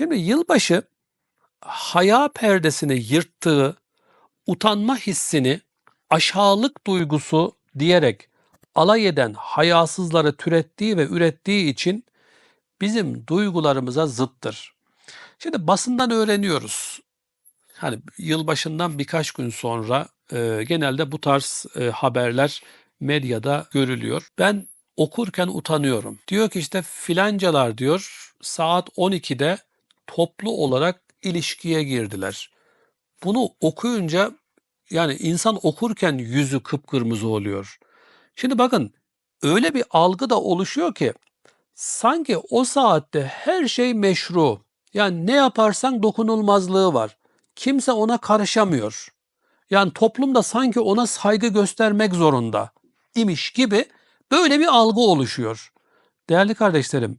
Şimdi yılbaşı haya perdesini yırttığı, utanma hissini aşağılık duygusu diyerek alay eden hayasızları türettiği ve ürettiği için bizim duygularımıza zıttır. Şimdi basından öğreniyoruz. Hani yılbaşından birkaç gün sonra e, genelde bu tarz e, haberler medyada görülüyor. Ben okurken utanıyorum. Diyor ki işte filancalar diyor saat 12'de toplu olarak ilişkiye girdiler. Bunu okuyunca yani insan okurken yüzü kıpkırmızı oluyor. Şimdi bakın öyle bir algı da oluşuyor ki sanki o saatte her şey meşru. Yani ne yaparsan dokunulmazlığı var. Kimse ona karışamıyor. Yani toplum da sanki ona saygı göstermek zorunda imiş gibi böyle bir algı oluşuyor. Değerli kardeşlerim,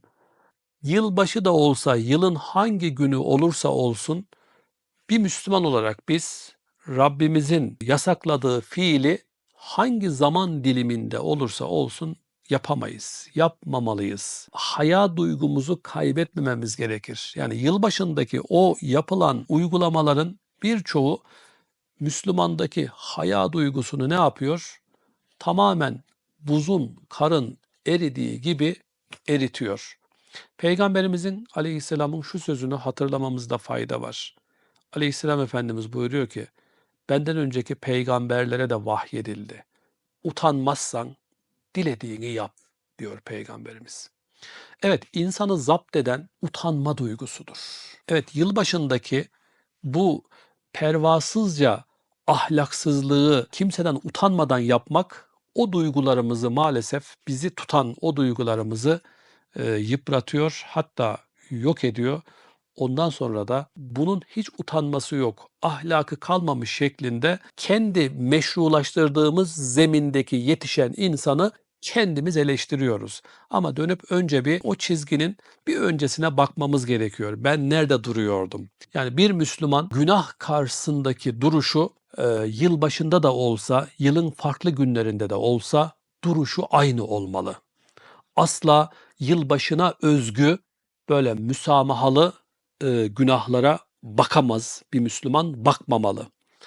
yılbaşı da olsa, yılın hangi günü olursa olsun bir Müslüman olarak biz Rabbimizin yasakladığı fiili hangi zaman diliminde olursa olsun yapamayız, yapmamalıyız. Haya duygumuzu kaybetmememiz gerekir. Yani yılbaşındaki o yapılan uygulamaların birçoğu Müslümandaki haya duygusunu ne yapıyor? Tamamen buzun, karın eridiği gibi eritiyor. Peygamberimizin aleyhisselamın şu sözünü hatırlamamızda fayda var. Aleyhisselam Efendimiz buyuruyor ki, benden önceki peygamberlere de vahyedildi. Utanmazsan dilediğini yap diyor peygamberimiz. Evet insanı zapt eden utanma duygusudur. Evet yılbaşındaki bu pervasızca ahlaksızlığı kimseden utanmadan yapmak o duygularımızı maalesef bizi tutan o duygularımızı e, yıpratıyor hatta yok ediyor. Ondan sonra da bunun hiç utanması yok, ahlakı kalmamış şeklinde kendi meşrulaştırdığımız zemindeki yetişen insanı kendimiz eleştiriyoruz. Ama dönüp önce bir o çizginin bir öncesine bakmamız gerekiyor. Ben nerede duruyordum? Yani bir Müslüman günah karşısındaki duruşu e, yıl başında da olsa, yılın farklı günlerinde de olsa duruşu aynı olmalı. Asla yılbaşına özgü böyle müsamahalı e, günahlara bakamaz bir Müslüman, bakmamalı.